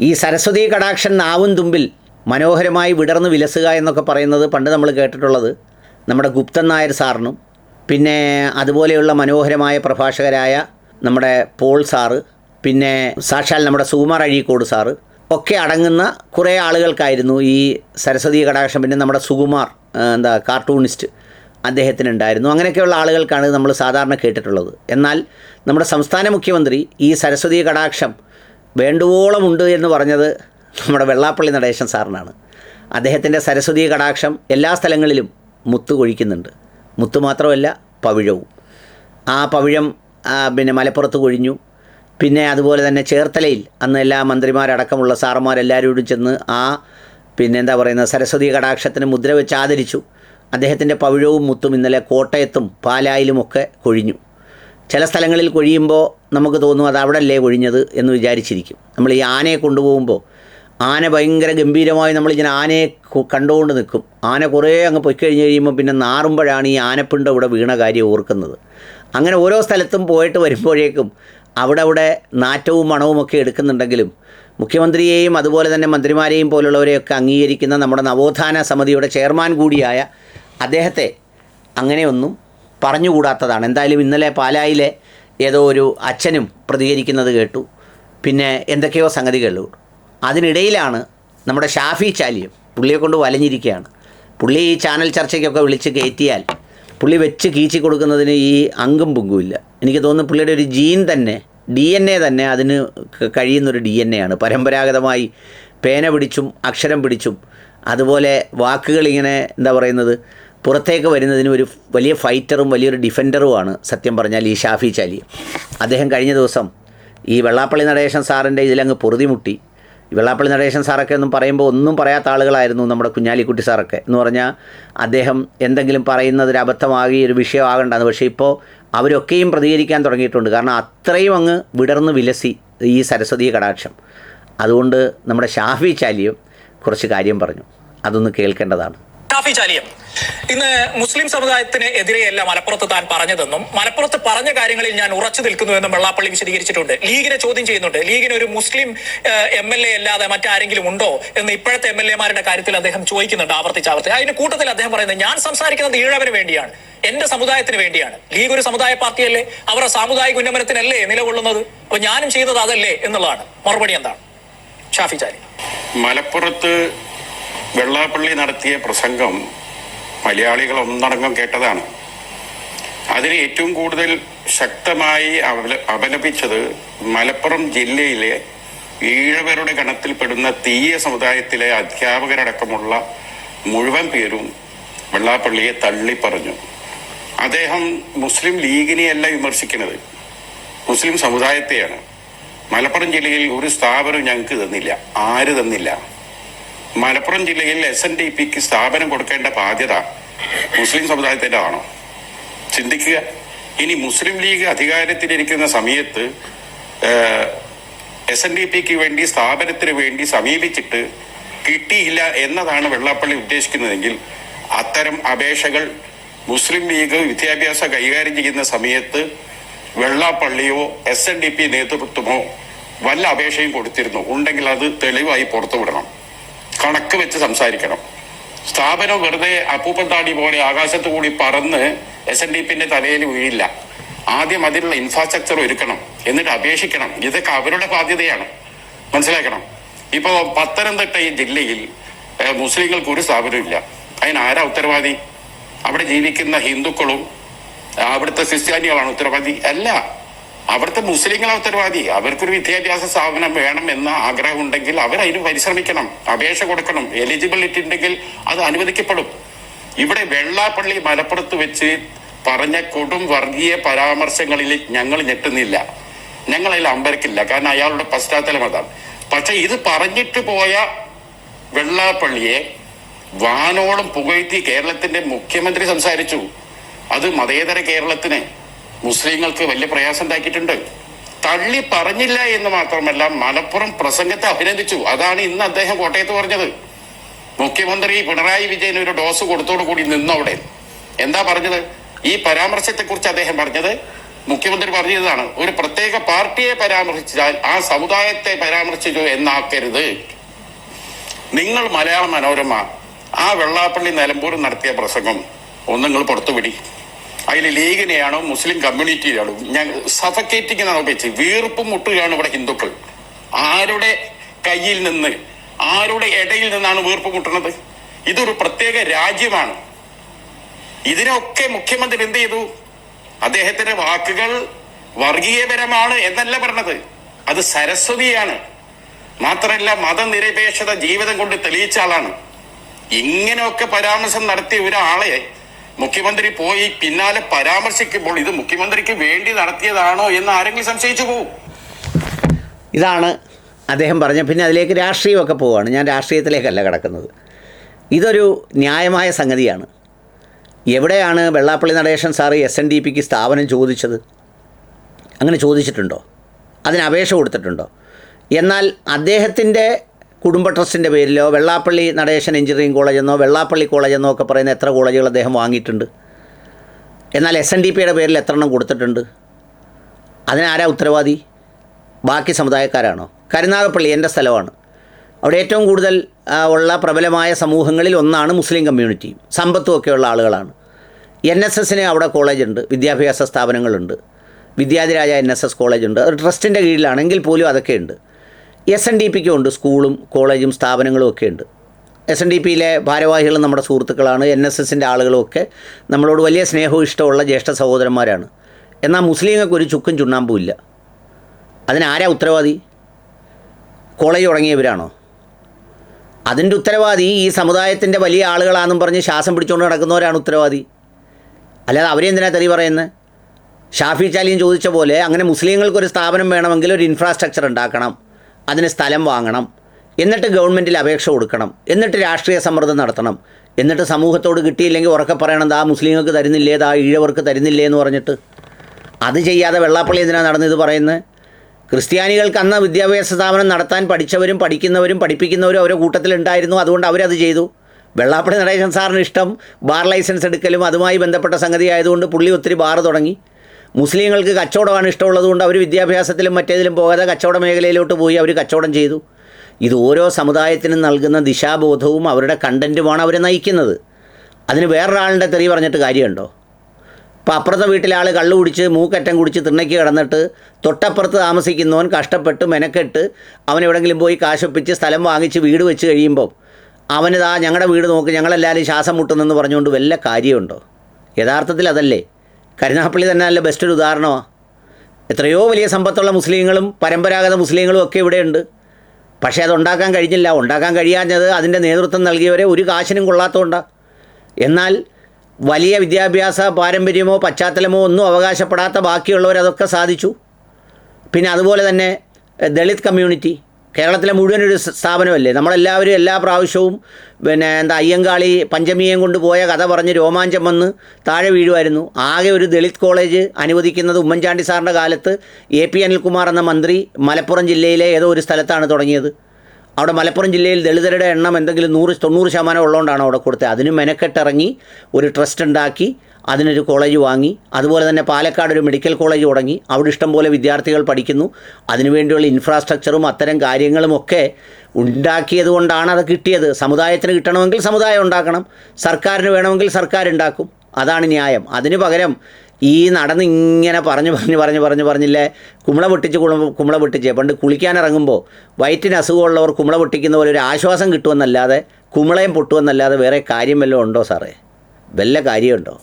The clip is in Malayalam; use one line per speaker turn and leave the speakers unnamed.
ഈ സരസ്വതി കടാക്ഷൻ നാവും തുമ്പിൽ മനോഹരമായി വിടർന്ന് വിലസുക എന്നൊക്കെ പറയുന്നത് പണ്ട് നമ്മൾ കേട്ടിട്ടുള്ളത് നമ്മുടെ ഗുപ്തൻ നായർ സാറിനും പിന്നെ അതുപോലെയുള്ള മനോഹരമായ പ്രഭാഷകരായ നമ്മുടെ പോൾ സാറ് പിന്നെ സാക്ഷാൽ നമ്മുടെ സുകുമാർ അഴീക്കോട് സാറ് ഒക്കെ അടങ്ങുന്ന കുറേ ആളുകൾക്കായിരുന്നു ഈ സരസ്വതി കടാക്ഷം പിന്നെ നമ്മുടെ സുകുമാർ എന്താ കാർട്ടൂണിസ്റ്റ് അദ്ദേഹത്തിനുണ്ടായിരുന്നു. അങ്ങനെയൊക്കെയുള്ള ആളുകൾക്കാണ് നമ്മൾ സാധാരണ കേട്ടിട്ടുള്ളത്. എന്നാൽ നമ്മുടെ സംസ്ഥാന മുഖ്യമന്ത്രി ഈ സരസ്വതി കടാക്ഷം വേണ്ടുവോളമുണ്ട് എന്ന് പറഞ്ഞത് നമ്മുടെ വെള്ളാപ്പള്ളി നടേശൻ സാറിനാണ്. അദ്ദേഹത്തിന്റെ സരസ്വതി കടാക്ഷം എല്ലാ സ്ഥലങ്ങളിലും മുത്ത് കൊഴിക്കുന്നുണ്ട്. മുത്ത് മാത്രമല്ല പവിഴവും. ആ പവിഴം പിന്നെ മലപ്പുറത്ത് കൊഴിഞ്ഞു. പിന്നെ അതുപോലെ തന്നെ ചേർത്തലയിൽ അന്ന് എല്ലാ മന്ത്രിമാരടക്കമുള്ള സാറന്മാരെല്ലാവരോടും ചെന്ന് ആ പിന്നെ എന്താ പറയുന്നത് സരസ്വതി കടാക്ഷത്തിന് മുദ്ര വെച്ച് ആദരിച്ചു. അദ്ദേഹത്തിന്റെ പവിഴവും മുത്തും ഇന്നലെ കോട്ടയത്തും പാലായിലുമൊക്കെ കൊഴിഞ്ഞു. ചില സ്ഥലങ്ങളിൽ കൊഴിയുമ്പോൾ നമുക്ക് തോന്നും അത് അവിടെ അല്ലേ ഒഴിഞ്ഞത് എന്ന് വിചാരിച്ചിരിക്കും. നമ്മൾ ഈ ആനയെ കൊണ്ടുപോകുമ്പോൾ ആന ഭയങ്കര ഗംഭീരമായി നമ്മളിങ്ങനെ ആനയെ കണ്ടുകൊണ്ട് നിൽക്കും. ആന കുറേ അങ്ങ് പോയി കഴിഞ്ഞ് കഴിയുമ്പോൾ പിന്നെ നാറുമ്പോഴാണ് ഈ ആനപ്പിണ്ട ഇവിടെ വീണ കാര്യം ഓർക്കുന്നത്. അങ്ങനെ ഓരോ സ്ഥലത്തും പോയിട്ട് വരുമ്പോഴേക്കും അവിടെ അവിടെ നാറ്റവും മണവും ഒക്കെ എടുക്കുന്നുണ്ടെങ്കിലും മുഖ്യമന്ത്രിയെയും അതുപോലെ തന്നെ മന്ത്രിമാരെയും പോലുള്ളവരെയൊക്കെ അംഗീകരിക്കുന്ന നമ്മുടെ നവോത്ഥാന സമിതിയുടെ ചെയർമാൻ കൂടിയായ അദ്ദേഹത്തെ അങ്ങനെയൊന്നും പറഞ്ഞുകൂടാത്തതാണ്. എന്തായാലും ഇന്നലെ പാലായിലെ ഏതോ ഒരു അച്ഛനും പ്രതികരിക്കുന്നത് കേട്ടു. പിന്നെ എന്തൊക്കെയോ സംഗതികൾ അതിനിടയിലാണ് നമ്മുടെ ഷാഫി ചാലിയം പുള്ളിയെ കൊണ്ട് വലഞ്ഞിരിക്കുകയാണ്. പുള്ളി ഈ ചാനൽ ചർച്ചയ്ക്കൊക്കെ വിളിച്ച് കയറ്റിയാൽ പുള്ളി വെച്ച് കീച്ചി കൊടുക്കുന്നതിന് ഈ അങ്കും പുങ്കുമില്ല. എനിക്ക് തോന്നുന്നു പുള്ളിയുടെ ഒരു ജീൻ തന്നെ ഡി എൻ എ തന്നെ അതിന് കഴിയുന്നൊരു ഡി എൻ എ ആണ്. പരമ്പരാഗതമായി പേന പിടിച്ചും അക്ഷരം പിടിച്ചും അതുപോലെ വാക്കുകൾ ഇങ്ങനെ എന്താ പറയുന്നത് പുറത്തേക്ക് വരുന്നതിന് ഒരു വലിയ ഫൈറ്ററും വലിയൊരു ഡിഫൻഡറുമാണ് സത്യം പറഞ്ഞാൽ ഈ ഷാഫി ചാലി. അദ്ദേഹം കഴിഞ്ഞ ദിവസം ഈ വെള്ളാപ്പള്ളി നടേശൻ സാറിന്റെ ഇതിലങ്ങ് പൊറുതിമുട്ടി. വെള്ളാപ്പള്ളി നടേശൻ സാറൊക്കെ ഒന്നും പറയുമ്പോൾ ഒന്നും പറയാത്ത ആളുകളായിരുന്നു നമ്മുടെ കുഞ്ഞാലിക്കുട്ടി സാറൊക്കെ. എന്ന് പറഞ്ഞാൽ അദ്ദേഹം എന്തെങ്കിലും പറയുന്നത് ഒരു അബദ്ധമാകി ഒരു വിഷയമാകണ്ടെന്ന് പക്ഷേ ഇപ്പോൾ അവരൊക്കെയും പ്രതികരിക്കാൻ തുടങ്ങിയിട്ടുണ്ട്. കാരണം അത്രയും അങ്ങ് വിടർന്ന് വിലസി ഈ സരസ്വതി കടാക്ഷം. അതുകൊണ്ട് നമ്മുടെ ഷാഫി ചാലിയും കുറച്ച് കാര്യം പറഞ്ഞു. അതൊന്ന് കേൾക്കേണ്ടതാണ്.
ഷാഫി ചാലിയം. ഇന്ന് മുസ്ലിം സമുദായത്തിന് എതിരെയല്ല മലപ്പുറത്ത് താൻ പറഞ്ഞതെന്നും മലപ്പുറത്ത് പറഞ്ഞ കാര്യങ്ങളിൽ ഞാൻ ഉറച്ചു നിൽക്കുന്നുവെന്നും വെള്ളാപ്പള്ളി വിശദീകരിച്ചിട്ടുണ്ട്. ലീഗിനെ ചോദ്യം ചെയ്യുന്നുണ്ട്. ലീഗിന് ഒരു മുസ്ലിം എം എൽ എ അല്ലാതെ മറ്റാരെങ്കിലും ഉണ്ടോ എന്ന് ഇപ്പോഴത്തെ എം എൽ എമാരുടെ കാര്യത്തിൽ അദ്ദേഹം ചോദിക്കുന്നുണ്ട് ആവർത്തിച്ച് ആവർത്തി അതിന്റെ കൂട്ടത്തിൽ അദ്ദേഹം പറയുന്നത് ഞാൻ സംസാരിക്കുന്നത് ഈഴവന് വേണ്ടിയാണ്. എന്റെ സമുദായത്തിന് വേണ്ടിയാണ്. ലീഗ് ഒരു സമുദായ പാർട്ടിയല്ലേ? അവരുടെ സാമുദായിക ഉന്നമനത്തിനല്ലേ നിലകൊള്ളുന്നത്? അപ്പൊ ഞാനും ചെയ്യുന്നത് അതല്ലേ? എന്നുള്ളതാണ്. മറുപടി എന്താണ്? ഷാഫി ചാരി
മലപ്പുറത്ത് വെള്ളാപ്പള്ളി നടത്തിയ പ്രസംഗം മലയാളികൾ ഒന്നടങ്കം കേട്ടതാണ്. അതിന് ഏറ്റവും കൂടുതൽ ശക്തമായി അപലപിച്ചത് മലപ്പുറം ജില്ലയിലെ ഈഴവരുടെ ഗണത്തിൽപ്പെടുന്ന തീയ സമുദായത്തിലെ അധ്യാപകരടക്കമുള്ള മുഴുവൻ പേരും വെള്ളാപ്പള്ളിയെ തള്ളി പറഞ്ഞു അദ്ദേഹം മുസ്ലിം ലീഗിനെയല്ല വിമർശിക്കുന്നത്. മുസ്ലിം സമുദായത്തെയാണ്. മലപ്പുറം ജില്ലയിൽ ഒരു സ്ഥാപനം ഞങ്ങൾക്ക് തന്നില്ല. ആര് തന്നില്ല? മലപ്പുറം ജില്ലയിൽ എസ് എൻ ഡി പിക്ക് സ്ഥാപനം കൊടുക്കേണ്ട ബാധ്യത മുസ്ലിം സമുദായത്തിന്റെ ആണോ? ചിന്തിക്കുക. ഇനി മുസ്ലിം ലീഗ് അധികാരത്തിലിരിക്കുന്ന സമയത്ത് എസ് എൻ ഡി പിക്ക് വേണ്ടി സ്ഥാപനത്തിന് വേണ്ടി സമീപിച്ചിട്ട് കിട്ടിയില്ല എന്നതാണ് വെള്ളാപ്പള്ളി ഉദ്ദേശിക്കുന്നതെങ്കിൽ അത്തരം അപേക്ഷകൾ മുസ്ലിം ലീഗ് വിദ്യാഭ്യാസ കൈകാര്യം ചെയ്യുന്ന സമയത്ത് വെള്ളാപ്പള്ളിയോ എസ് എൻ ഡി പി നേതൃത്വമോ വല്ല അപേക്ഷയും കൊടുത്തിരുന്നു. ഉണ്ടെങ്കിൽ അത് തെളിവായി പുറത്തു വിടണം കണക്ക് വെച്ച് സംസാരിക്കണം. സ്ഥാപനം വെറുതെ അപ്പൂപ്പൻ താടി പോലെ ആകാശത്തു കൂടി പറന്ന് എസ് എൻ ഡി പിന്റെ തലയിൽ വീഴില്ല. ആദ്യം അതിനുള്ള ഇൻഫ്രാസ്ട്രക്ചർ ഒരുക്കണം. എന്നിട്ട് അപേക്ഷിക്കണം. ഇതൊക്കെ അവരുടെ ബാധ്യതയാണ്. മനസ്സിലാക്കണം? ഇപ്പോ പത്തനംതിട്ട ഈ ജില്ലയിൽ മുസ്ലിങ്ങൾക്ക് ഒരു സ്ഥാപനമില്ല അതിന് ആരാ ഉത്തരവാദി? അവിടെ ജീവിക്കുന്ന ഹിന്ദുക്കളും അവിടുത്തെ ക്രിസ്ത്യാനികളാണ് ഉത്തരവാദി. അല്ല. അവിടുത്തെ മുസ്ലിങ്ങളെ ഉത്തരവാദി. അവർക്കൊരു വിദ്യാഭ്യാസ സ്ഥാപനം വേണം എന്ന ആഗ്രഹം ഉണ്ടെങ്കിൽ അവർ അതിന് പരിശ്രമിക്കണം. അപേക്ഷ കൊടുക്കണം. എലിജിബിലിറ്റി ഉണ്ടെങ്കിൽ അത് അനുവദിക്കപ്പെടും. ഇവിടെ വെള്ളാപ്പള്ളി മലപ്പുറത്ത് വെച്ച് പറഞ്ഞ കൊടും വർഗീയ പരാമർശങ്ങളിൽ ഞങ്ങൾ ഞെട്ടുന്നില്ല. ഞങ്ങൾ അതിൽ അമ്പരക്കില്ല. കാരണം അയാളുടെ പശ്ചാത്തലം അതാണ്. പക്ഷെ ഇത് പറഞ്ഞിട്ട് പോയ വെള്ളാപ്പള്ളിയെ വാനോളം പുകഴ്ത്തി കേരളത്തിന്റെ മുഖ്യമന്ത്രി സംസാരിച്ചു. അത് മതേതര കേരളത്തിന് മുസ്ലിങ്ങൾക്ക് വലിയ പ്രയാസം ഉണ്ടാക്കിയിട്ടുണ്ട്. തള്ളി പറഞ്ഞില്ല എന്ന് മാത്രമല്ല മലപ്പുറം പ്രസംഗത്തെ അഭിനന്ദിച്ചു. അതാണ് ഇന്ന് അദ്ദേഹം കോട്ടയത്ത് പറഞ്ഞത്. മുഖ്യമന്ത്രി പിണറായി വിജയൻ ഒരു ഡോസ് കൊടുത്തോടു കൂടി നിന്നവിടെ എന്താ പറഞ്ഞത്? ഈ പരാമർശത്തെക്കുറിച്ച് അദ്ദേഹം പറഞ്ഞത് മുഖ്യമന്ത്രി പറഞ്ഞതാണ് ഒരു പ്രത്യേക പാർട്ടിയെ പരാമർശിച്ചാൽ ആ സമുദായത്തെ പരാമർശിച്ചു എന്നാക്കരുത്. നിങ്ങൾ മലയാള മനോരമ ആ വെള്ളാപ്പള്ളി നിലമ്പൂർ നടത്തിയ പ്രസംഗം ഒന്നുങ്ങൾ നിങ്ങൾ പുറത്തുവിടി. അതിൽ ലീഗിനെയാണോ മുസ്ലിം കമ്മ്യൂണിറ്റിയിലാണോ ഞാൻ സഫക്കേറ്റിംഗ് എന്നാണ് ഉപയോഗിച്ചത് വീർപ്പ് മുട്ടുകയാണ് ഇവിടെ ഹിന്ദുക്കൾ. ആരുടെ കയ്യിൽ നിന്ന് ആരുടെ ഇടയിൽ നിന്നാണ് വീർപ്പ് മുട്ടുന്നത്? ഇതൊരു പ്രത്യേക രാജ്യമാണ്. ഇതിനൊക്കെ മുഖ്യമന്ത്രി എന്ത് ചെയ്തു? അദ്ദേഹത്തിന്റെ വാക്കുകൾ വർഗീയപരമാണ് എന്നല്ല പറഞ്ഞത്. അത് സരസ്വതിയാണ്. മാത്രമല്ല മതനിരപേക്ഷത ജീവിതം കൊണ്ട് തെളിയിച്ച ആളാണ്. ഇങ്ങനെയൊക്കെ പരാമർശം നടത്തിയ ഒരാളെ മുഖ്യമന്ത്രി പോയി പിന്നാലെ പരാമർശിക്കുമ്പോൾ ഇത് മുഖ്യമന്ത്രിക്ക് വേണ്ടി നടത്തിയതാണോ എന്ന് ആരെങ്കിലും സംശയിച്ചു പോകും
ഇതാണ് അദ്ദേഹം പറഞ്ഞ പിന്നെ അതിലേക്ക് രാഷ്ട്രീയമൊക്കെ പോവുകയാണ്. ഞാൻ രാഷ്ട്രീയത്തിലേക്കല്ല കിടക്കുന്നത്. ഇതൊരു ന്യായമായ സംഗതിയാണ്. എവിടെയാണ് Vellappally Natesan sir S N D പിക്ക് സ്ഥാപനം ചോദിച്ചത്? അങ്ങനെ ചോദിച്ചിട്ടുണ്ടോ? അതിന് അപേക്ഷ കൊടുത്തിട്ടുണ്ടോ? എന്നാൽ അദ്ദേഹത്തിന്റെ കുടുംബ ട്രസ്റ്റിന്റെ പേരിലോ വെള്ളാപ്പള്ളി നടേശൻ എഞ്ചിനീയറിംഗ് കോളേജെന്നോ വെള്ളാപ്പള്ളി കോളേജെന്നോ ഒക്കെ പറയുന്ന എത്ര കോളേജുകൾ അദ്ദേഹം വാങ്ങിയിട്ടുണ്ട്? എന്നാൽ എസ് എൻ ഡി പിയുടെ പേരിൽ എത്ര എണ്ണം കൊടുത്തിട്ടുണ്ട്? അതിനാരാ ഉത്തരവാദി? ബാക്കി സമുദായക്കാരാണോ? കരുനാഗപ്പള്ളി എന്റെ സ്ഥലമാണ്. അവിടെ ഏറ്റവും കൂടുതൽ ഉള്ള പ്രബലമായ സമൂഹങ്ങളിൽ ഒന്നാണ് മുസ്ലിം കമ്മ്യൂണിറ്റി. സമ്പത്തും ഒക്കെയുള്ള ആളുകളാണ്. എൻ എസ് എസിന് അവിടെ കോളേജുണ്ട്. വിദ്യാഭ്യാസ സ്ഥാപനങ്ങളുണ്ട്. വിദ്യാധിരാജ എൻ എസ് എസ് കോളേജുണ്ട്. അത് ട്രസ്റ്റിന്റെ കീഴിലാണെങ്കിൽ പോലും അതൊക്കെ ഉണ്ട് എസ് എൻ ഡി പിക്കും ഉണ്ട് സ്കൂളും കോളേജും സ്ഥാപനങ്ങളും ഒക്കെ ഉണ്ട്. എസ് എൻ ഡി പിയിലെ ഭാരവാഹികളും നമ്മുടെ സുഹൃത്തുക്കളാണ് എൻ എസ് എസിന്റെ ആളുകളുമൊക്കെ നമ്മളോട് വലിയ സ്നേഹവും ഇഷ്ടമുള്ള ജ്യേഷ്ഠ സഹോദരന്മാരാണ്. എന്നാൽ മുസ്ലിങ്ങൾക്ക് ഒരു ചുക്കും ചുണ്ണാമ്പും ഇല്ല. അതിനാരാ ഉത്തരവാദി? കോളേജ് തുടങ്ങിയവരാണോ? അതിന്റെ ഉത്തരവാദി ഈ സമുദായത്തിന്റെ വലിയ ആളുകളാണെന്നും പറഞ്ഞ് ശ്വാസം പിടിച്ചുകൊണ്ട് നടക്കുന്നവരാണ് ഉത്തരവാദി. അല്ലാതെ അവരെന്തിനാ തെറി പറയുന്നത്? ഷാഫി ചാലിയും ചോദിച്ച പോലെ അങ്ങനെ മുസ്ലിങ്ങൾക്കൊരു സ്ഥാപനം വേണമെങ്കിൽ ഒരു ഇൻഫ്രാസ്ട്രക്ചർ ഉണ്ടാക്കണം. അതിന് സ്ഥലം വാങ്ങണം. എന്നിട്ട് ഗവൺമെന്റിൽ അപേക്ഷ കൊടുക്കണം. എന്നിട്ട് രാഷ്ട്രീയ സമ്മർദ്ദം നടത്തണം. എന്നിട്ട് സമൂഹത്തോട് കിട്ടിയില്ലെങ്കിൽ ഉറക്കെ പറയണം ദാ മുസ്ലിങ്ങൾക്ക് തരുന്നില്ലേ ദാ ഈഴവർക്ക് തരുന്നില്ലേ എന്ന് പറഞ്ഞിട്ട്. അത് ചെയ്യാതെ വെള്ളാപ്പള്ളി എന്തിനാണ് നടന്നത് പറയുന്നത്? ക്രിസ്ത്യാനികൾക്ക് അന്ന് വിദ്യാഭ്യാസ സ്ഥാപനം നടത്താൻ പഠിച്ചവരും പഠിക്കുന്നവരും പഠിപ്പിക്കുന്നവരും അവരുടെ കൂട്ടത്തിലുണ്ടായിരുന്നു. അതുകൊണ്ട് അവരത് ചെയ്തു. വെള്ളാപ്പള്ളി നടേശൻ സാറിന് ഇഷ്ടം ബാർ ലൈസൻസ് എടുക്കലും അതുമായി ബന്ധപ്പെട്ട സംഗതി ആയതുകൊണ്ട് പുള്ളി ഒത്തിരി ബാർ തുടങ്ങി. മുസ്ലിങ്ങൾക്ക് കച്ചവടമാണ് ഇഷ്ടമുള്ളതുകൊണ്ട് അവർ വിദ്യാഭ്യാസത്തിലും മറ്റേതിലും പോകാതെ കച്ചവട മേഖലയിലോട്ട് പോയി അവർ കച്ചവടം ചെയ്തു. ഇത് ഓരോ സമുദായത്തിനും നൽകുന്ന ദിശാബോധവും അവരുടെ കണ്ടന്റുമാണ് അവരെ നയിക്കുന്നത്. അതിന് വേറൊരാളിന്റെ തെറി പറഞ്ഞിട്ട് കാര്യമുണ്ടോ? ഇപ്പോൾ അപ്പുറത്തെ വീട്ടിലെ ആൾ കള്ളു കുടിച്ച് മൂക്കറ്റം കുടിച്ച് തിണ്ണയ്ക്ക് കിടന്നിട്ട് തൊട്ടപ്പുറത്ത് താമസിക്കുന്നവൻ കഷ്ടപ്പെട്ട് മെനക്കെട്ട് അവൻ എവിടെങ്കിലും പോയി കാശൊപ്പിച്ച് സ്ഥലം വാങ്ങിച്ച് വീട് വെച്ച് കഴിയുമ്പോൾ അവനിതാ ഞങ്ങളുടെ വീട് നോക്ക് ഞങ്ങളെല്ലാവരും ശ്വാസം മുട്ടുന്നെന്ന് പറഞ്ഞുകൊണ്ട് വല്ല കാര്യമുണ്ടോ? യഥാർത്ഥത്തിൽ അതല്ലേ? കരുനാപ്പള്ളി തന്നെ നല്ല ബെസ്റ്റ് ഒരു ഉദാഹരണമാണ് എത്രയോ വലിയ സമ്പത്തുള്ള മുസ്ലിങ്ങളും പരമ്പരാഗത മുസ്ലിങ്ങളും ഒക്കെ ഇവിടെയുണ്ട് പക്ഷേ അത് ഉണ്ടാക്കാൻ കഴിഞ്ഞില്ല. ഉണ്ടാക്കാൻ കഴിയാഞ്ഞത് അതിന്റെ നേതൃത്വം നൽകിയവരെ ഒരു കാശിനും കൊള്ളാത്തതുകൊണ്ടാണ് എന്നാൽ വലിയ വിദ്യാഭ്യാസ പാരമ്പര്യമോ പശ്ചാത്തലമോ ഒന്നും അവകാശപ്പെടാത്ത ബാക്കിയുള്ളവർ അതൊക്കെ സാധിച്ചു. പിന്നെ അതുപോലെ തന്നെ ദളിത് കമ്മ്യൂണിറ്റി കേരളത്തിലെ മുഴുവൻ ഒരു സ്ഥാപനമല്ലേ? നമ്മളെല്ലാവരും എല്ലാ പ്രാവശ്യവും പിന്നെ എന്താ അയ്യങ്കാളി പഞ്ചമിയും കൊണ്ട് പോയ കഥ പറഞ്ഞ് രോമാഞ്ചം വന്ന് താഴെ വീഴുമായിരുന്നു ആകെ ഒരു ദളിത് കോളേജ് അനുവദിക്കുന്നത് ഉമ്മൻചാണ്ടി സാറിന്റെ കാലത്ത് എ പി അനിൽകുമാർ എന്ന മന്ത്രി മലപ്പുറം ജില്ലയിലെ ഏതോ ഒരു സ്ഥലത്താണ് തുടങ്ങിയത്. അവിടെ മലപ്പുറം ജില്ലയിൽ ദളിതരുടെ എണ്ണം എന്തെങ്കിലും നൂറ് തൊണ്ണൂറ് ശതമാനം ഉള്ളതുകൊണ്ടാണ് അവിടെ കൊടുത്തത്. അതിന് മെനക്കെട്ടിറങ്ങി ഒരു ട്രസ്റ്റ് ഉണ്ടാക്കി. അതിനൊരു കോളേജ് വാങ്ങി അതുപോലെ തന്നെ പാലക്കാട് ഒരു മെഡിക്കൽ കോളേജ് തുടങ്ങി. അവിടെ ഇഷ്ടംപോലെ വിദ്യാർത്ഥികൾ പഠിക്കുന്നു. അതിനുവേണ്ടിയുള്ള ഇൻഫ്രാസ്ട്രക്ചറും അത്തരം കാര്യങ്ങളുമൊക്കെ ഉണ്ടാക്കിയത് കൊണ്ടാണ് അത് കിട്ടിയത്. സമുദായത്തിന് കിട്ടണമെങ്കിൽ സമുദായം ഉണ്ടാക്കണം. സർക്കാരിന് വേണമെങ്കിൽ സർക്കാർ ഉണ്ടാക്കും. അതാണ് ന്യായം. അതിന് പകരം ഈ നടന്ന് ഇങ്ങനെ പറഞ്ഞു പറഞ്ഞു പറഞ്ഞു പറഞ്ഞു പറഞ്ഞില്ലേ? കുമ്പള പൊട്ടിച്ച് കുള കുമ്പള പൊട്ടിച്ച്. പണ്ട് കുളിക്കാനിറങ്ങുമ്പോൾ വയറ്റിന് അസുഖമുള്ളവർ കുമ്പള പൊട്ടിക്കുന്ന പോലെ ഒരു ആശ്വാസം കിട്ടുമെന്നല്ലാതെ കുമ്പളയും പൊട്ടുമെന്നല്ലാതെ വേറെ കാര്യം വല്ലതും ഉണ്ടോ സാറേ? വല്ല കാര്യമുണ്ടോ?